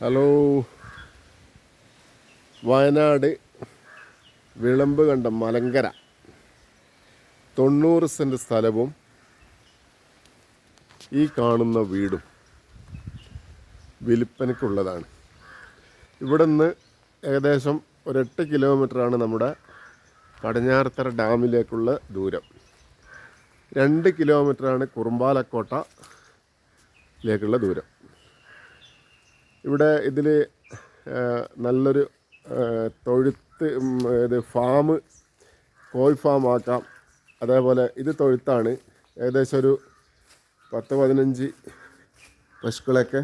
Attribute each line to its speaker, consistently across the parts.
Speaker 1: Hello. Wayanad വിളമ്പ് കണ്ട മലങ്കര. തൊണ്ണൂറ് saint സ്ഥലവും ഈ കാണുന്ന വീടും വിൽപ്പനയ്ക്കുള്ളതാണ്. ഇവിടെ നിന്ന് ഏകദേശം ഒരെട്ട് കിലോമീറ്ററാണ് നമ്മുടെ പടിഞ്ഞാറത്തറ ഡാമിലേക്കുള്ള ദൂരം. രണ്ട് കിലോമീറ്ററാണ് കുറുമ്പാലക്കോട്ടയിലേക്കുള്ള ദൂരം. ഇവിടെ ഇതിൽ നല്ലൊരു തൊഴുത്ത് ഇത് ഫാം കോഴി ഫാം ആക്കാം. അതേപോലെ ഇത് തൊഴുത്താണ്. ഏകദേശം ഒരു പത്ത് പതിനഞ്ച് പശുക്കളൊക്കെ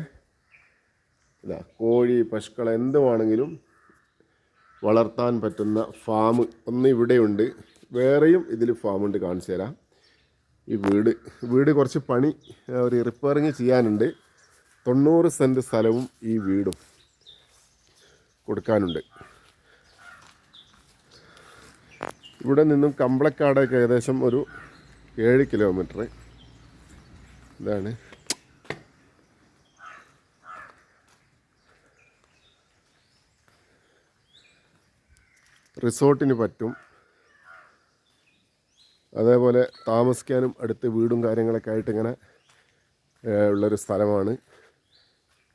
Speaker 1: ഇതാ കോഴി പശുക്കൾ എന്ത് വേണമെങ്കിലും വളർത്താൻ പറ്റുന്ന ഫാം ഒന്ന് ഇവിടെയുണ്ട്. വേറെയും ഇതിൽ ഫാമുണ്ട് കാണിച്ചു തരാം. ഈ വീട് വീട് കുറച്ച് പണി ഒരു റിപ്പയറിങ് ചെയ്യാനുണ്ട്. തൊണ്ണൂറ് സെന്റ് സ്ഥലവും ഈ വീടും കൊടുക്കാനുണ്ട്. ഇവിടെ നിന്നും കമ്പളക്കാടേക്ക് ഏകദേശം ഒരു ഏഴ് കിലോമീറ്റർ. ഇതാണ്. റിസോർട്ടിന് പറ്റും. അതേപോലെ താമസിക്കാനും അടുത്ത് വീടും കാര്യങ്ങളൊക്കെ ആയിട്ട് ഇങ്ങനെ ഉള്ളൊരു സ്ഥലമാണ്.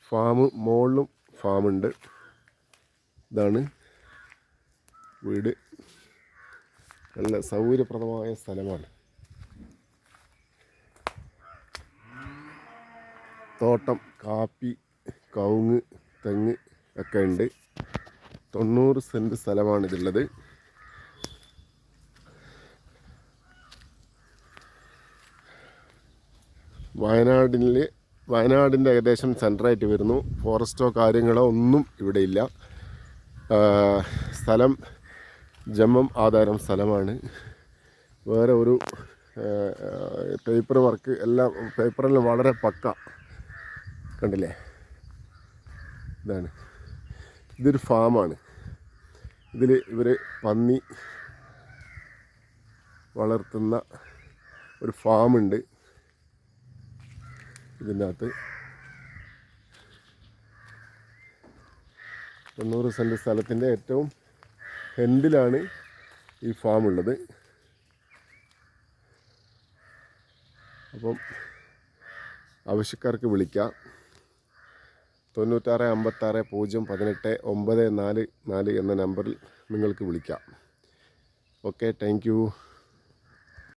Speaker 1: ഫാം മുകളിലും ഫാമുണ്ട്. ഇതാണ് വീട്. നല്ല സൗകര്യപ്രദമായ സ്ഥലമാണ്. തോട്ടം കാപ്പി കവുങ്ങ് തെങ്ങ് ഒക്കെ ഉണ്ട്. തൊണ്ണൂറ് സെന്റ് സ്ഥലമാണ് ഇതുള്ളത് വയനാടിൽ വയനാടിന്റെ ഏകദേശം സെന്ററായിട്ട് വരുന്നു. ഫോറസ്റ്റോ കാര്യങ്ങളോ ഒന്നും ഇവിടെ ഇല്ല. സ്ഥലം ജമ്മം ആധാരം സ്ഥലമാണ്. വേറെ ഒരു പേപ്പർ വർക്ക് എല്ലാം പേപ്പറെല്ലാം വളരെ പക്ക. കണ്ടില്ലേ? ഇതാണ്. ഇതൊരു ഫാമാണ്. ഇതിൽ ഇവർ പന്നി വളർത്തുന്ന ഒരു ഫാമുണ്ട്. ഇതിന്റെ അകത്ത് തൊണ്ണൂറ് സെന്റ് സ്ഥലത്തിന്റെ ഏറ്റവും എൻഡിലാണ് ഈ ഫാം ഉള്ളത്? അപ്പം ആവശ്യക്കാർക്ക് വിളിക്കാം. തൊണ്ണൂറ്റാറ് അമ്പത്താറ് പൂജ്യം പതിനെട്ട് ഒമ്പത് നാല് നാല് എന്ന നമ്പറിൽ നിങ്ങൾക്ക് വിളിക്കാം. Okay thank